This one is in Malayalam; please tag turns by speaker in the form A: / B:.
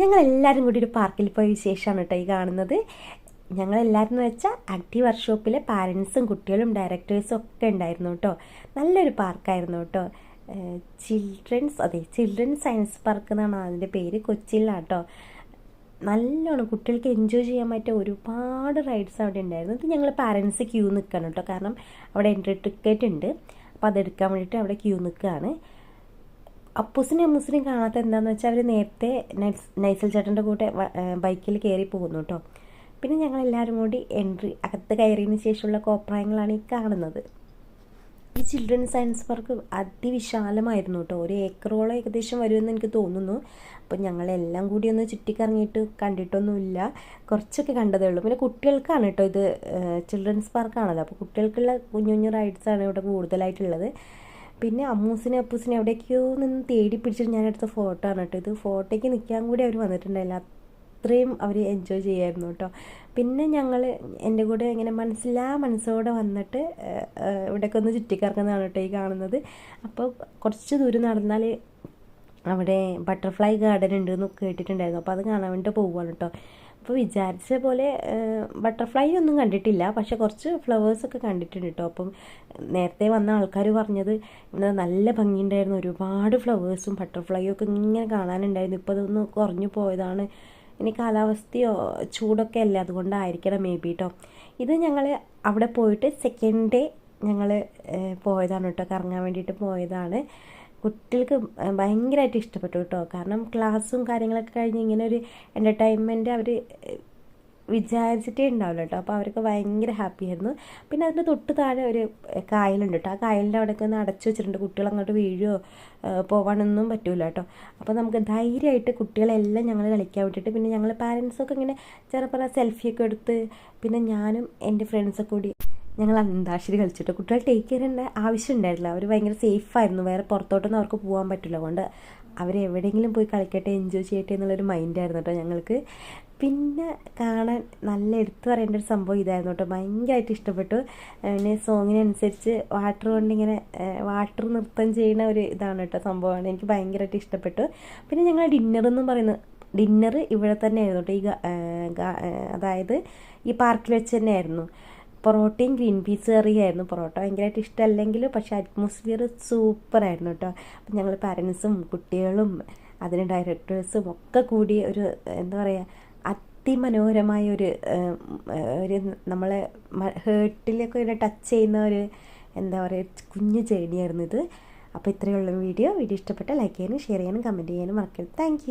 A: എല്ലാവരും കൂടി ഒരു പാർക്കിൽ പോയ വിശേഷമാണ് കേട്ടോ ഈ കാണുന്നത് ഞങ്ങളെല്ലാവരും എന്ന് വെച്ചാൽ അടി വർക്ക്ഷോപ്പിലെ പാരൻസും കുട്ടികളും ഡയറക്ടേഴ്സും ഒക്കെ ഉണ്ടായിരുന്നു കേട്ടോ നല്ലൊരു പാർക്കായിരുന്നു കേട്ടോ ചിൽഡ്രൻസ് അതെ ചിൽഡ്രൻസ് സയൻസ് പാർക്ക് എന്നാണ് അതിൻ്റെ പേര് കൊച്ചിയിലാണ് കേട്ടോ നല്ലോണം കുട്ടികൾക്ക് എൻജോയ് ചെയ്യാൻ പറ്റിയ ഒരുപാട് റൈഡ്സ് അവിടെ ഉണ്ടായിരുന്നു ഇത് ഞങ്ങൾ പാരൻസ് ക്യൂ നിൽക്കണം കേട്ടോ കാരണം അവിടെ എൻട്രി ടിക്കറ്റ് ഉണ്ട് അപ്പോൾ അതെടുക്കാൻ വേണ്ടിയിട്ട് അവിടെ ക്യൂ നിൽക്കുകയാണ് അപ്പൂസിനെ അമ്മൂസിനെയും കാണാത്ത എന്താണെന്ന് വെച്ചാൽ അവർ നേരത്തെ നൈസ് നൈസൽ ചേട്ടൻ്റെ കൂടെ ബൈക്കിൽ കയറി പോകുന്നു കേട്ടോ പിന്നെ ഞങ്ങൾ എല്ലാവരും കൂടി എൻട്രി അകത്ത് കയറിയതിന് ശേഷമുള്ള കോപ്രായങ്ങളാണ് ഈ കാണുന്നത് ഈ ചിൽഡ്രൻ സയൻസ് പാർക്ക് അതിവിശാലമായിരുന്നു കേട്ടോ ഒരു ഏക്കറോളം ഏകദേശം വരുമെന്ന് എനിക്ക് തോന്നുന്നു അപ്പോൾ ഞങ്ങളെല്ലാം കൂടി ഒന്ന് ചുറ്റിക്കറങ്ങിയിട്ട് കണ്ടിട്ടൊന്നുമില്ല കുറച്ചൊക്കെ കണ്ടതേ ഉള്ളൂ പിന്നെ കുട്ടികൾക്കാണ് കേട്ടോ ഇത് ചിൽഡ്രൻസ് പാർക്കാണല്ലോ അപ്പോൾ കുട്ടികൾക്കുള്ള കുഞ്ഞു കുഞ്ഞു റൈഡ്സാണ് ഇവിടെ കൂടുതലായിട്ടുള്ളത് പിന്നെ അമ്മൂസിനെ അപ്പൂസിനെ എവിടേക്കോ നിന്ന് തേടി പിടിച്ചിട്ട് ഞാൻ എടുത്ത ഫോട്ടോ ആണ് കേട്ടോ ഇത് ഫോട്ടോയ്ക്ക് നിൽക്കാൻ കൂടി അവർ വന്നിട്ടുണ്ടായില്ല അത്രയും അവർ എൻജോയ് ചെയ്യായിരുന്നു കേട്ടോ പിന്നെ ഞങ്ങൾ എൻ്റെ കൂടെ ഇങ്ങനെ മനസ്സിലാ മനസ്സോടെ വന്നിട്ട് ഇവിടെയൊക്കെ ഒന്ന് ചുറ്റിക്കറങ്ങുന്നതാണ് കേട്ടോ ഈ കാണുന്നത് അപ്പോൾ കുറച്ച് ദൂരം നടന്നാൽ അവിടെ ബട്ടർഫ്ലൈ ഗാർഡൻ ഉണ്ട് എന്ന് കേട്ടിട്ടുണ്ടായിരുന്നു അപ്പോൾ അത് കാണാൻ വേണ്ടിയിട്ട് പോവുകയാണ് കേട്ടോ അപ്പോൾ വിചാരിച്ച പോലെ ബട്ടർഫ്ലൈ ഒന്നും കണ്ടിട്ടില്ല പക്ഷെ കുറച്ച് ഫ്ലവേഴ്സൊക്കെ കണ്ടിട്ടുണ്ട് കേട്ടോ അപ്പം നേരത്തെ വന്ന ആൾക്കാർ പറഞ്ഞത് ഇവിടെ നല്ല ഭംഗിയുണ്ടായിരുന്നു ഒരുപാട് ഫ്ലവേഴ്സും ബട്ടർഫ്ലൈയും ഒക്കെ ഇങ്ങനെ കാണാനുണ്ടായിരുന്നു ഇപ്പോൾ അതൊന്ന് കുറഞ്ഞു പോയതാണ് ഇനി കാലാവസ്ഥയോ ചൂടൊക്കെ അല്ല അതുകൊണ്ടായിരിക്കണം മേ ബി കേട്ടോ ഇത് ഞങ്ങൾ അവിടെ പോയിട്ട് സെക്കൻഡ് ഡേ ഞങ്ങൾ പോയതാണ് കേട്ടോ കറങ്ങാൻ വേണ്ടിയിട്ട് പോയതാണ് കുട്ടികൾക്ക് ഭയങ്കരമായിട്ട് ഇഷ്ടപ്പെട്ടു കേട്ടോ കാരണം ക്ലാസ്സും കാര്യങ്ങളൊക്കെ കഴിഞ്ഞ് ഇങ്ങനെ ഒരു എൻ്റർടൈൻമെൻ്റ് അവർ വിചാരിച്ചിട്ടേ ഉണ്ടാവില്ല കേട്ടോ അപ്പോൾ അവർക്ക് ഭയങ്കര ഹാപ്പി ആയിരുന്നു പിന്നെ അതിൻ്റെ തൊട്ട് താഴെ ഒരു കായലുണ്ട് കേട്ടോ ആ കായലിൻ്റെ അവിടെയൊക്കെ ഒന്ന് അടച്ചു വെച്ചിട്ടുണ്ട് കുട്ടികൾ അങ്ങോട്ട് വീഴുമോ പോവാനൊന്നും പറ്റില്ല കേട്ടോ അപ്പോൾ നമുക്ക് ധൈര്യമായിട്ട് കുട്ടികളെല്ലാം ഞങ്ങൾ കളിക്കാൻ വേണ്ടിയിട്ട് പിന്നെ ഞങ്ങൾ പാരൻസൊക്കെ ഇങ്ങനെ ചെറുപ്പം സെൽഫിയൊക്കെ എടുത്ത് പിന്നെ ഞാനും എൻ്റെ ഫ്രണ്ട്സൊക്കെ കൂടി ഞങ്ങൾ അന്താക്ഷരി കളിച്ചിട്ട് കുട്ടികൾ ടേക്ക് കെയർ ചെയ്യേണ്ട ആവശ്യം ഉണ്ടായിരുന്നില്ല അവർ ഭയങ്കര സേഫായിരുന്നു വേറെ പുറത്തോട്ടൊന്നും അവർക്ക് പോകാൻ പറ്റില്ല അതുകൊണ്ട് അവരെവിടെയെങ്കിലും പോയി കളിക്കട്ടെ എൻജോയ് ചെയ്യട്ടെ എന്നുള്ളൊരു മൈൻഡായിരുന്നു കേട്ടോ ഞങ്ങൾക്ക് പിന്നെ കാണാൻ നല്ല എടുത്തു പറയേണ്ട ഒരു സംഭവം ഇതായിരുന്നു കേട്ടോ ഭയങ്കരമായിട്ട് ഇഷ്ടപ്പെട്ടു പിന്നെ സോങ്ങിനനുസരിച്ച് വാട്ടർ കൊണ്ട് ഇങ്ങനെ വാട്ടർ നൃത്തം ചെയ്യുന്ന ഒരു ഇതാണ് കേട്ടോ സംഭവമാണ് എനിക്ക് ഭയങ്കരമായിട്ട് ഇഷ്ടപ്പെട്ടു പിന്നെ ഞങ്ങൾ ഡിന്നർ പറയുന്നു പറയുന്നത് ഡിന്നർ ഇവിടെ തന്നെ ആയിരുന്നു കേട്ടോ ഈ അതായത് ഈ പാർക്കിൽ വെച്ച് തന്നെയായിരുന്നു പൊറോട്ടയും ഗ്രീൻ പീസ് കറിയായിരുന്നു പൊറോട്ട ഭയങ്കരമായിട്ട് ഇഷ്ടമല്ലെങ്കിൽ പക്ഷേ അറ്റ്മോസ്ഫിയർ സൂപ്പറായിരുന്നു കേട്ടോ അപ്പം ഞങ്ങൾ പാരൻസും കുട്ടികളും അതിന് ഡയറക്ടേഴ്സും ഒക്കെ കൂടി ഒരു എന്താ പറയുക അതിമനോഹരമായ ഒരു ഒരു നമ്മളെ ഹേർട്ടിലൊക്കെ ഇങ്ങനെ ടച്ച് ചെയ്യുന്ന ഒരു എന്താ പറയുക കുഞ്ഞു ചേടിയായിരുന്നു ഇത് അപ്പോൾ ഇത്രയുള്ള വീഡിയോ വീഡിയോ ഇഷ്ടപ്പെട്ട ലൈക്ക് ചെയ്യാനും ഷെയർ ചെയ്യാനും കമൻറ്റ് ചെയ്യാനും മറക്കരുത് താങ്ക്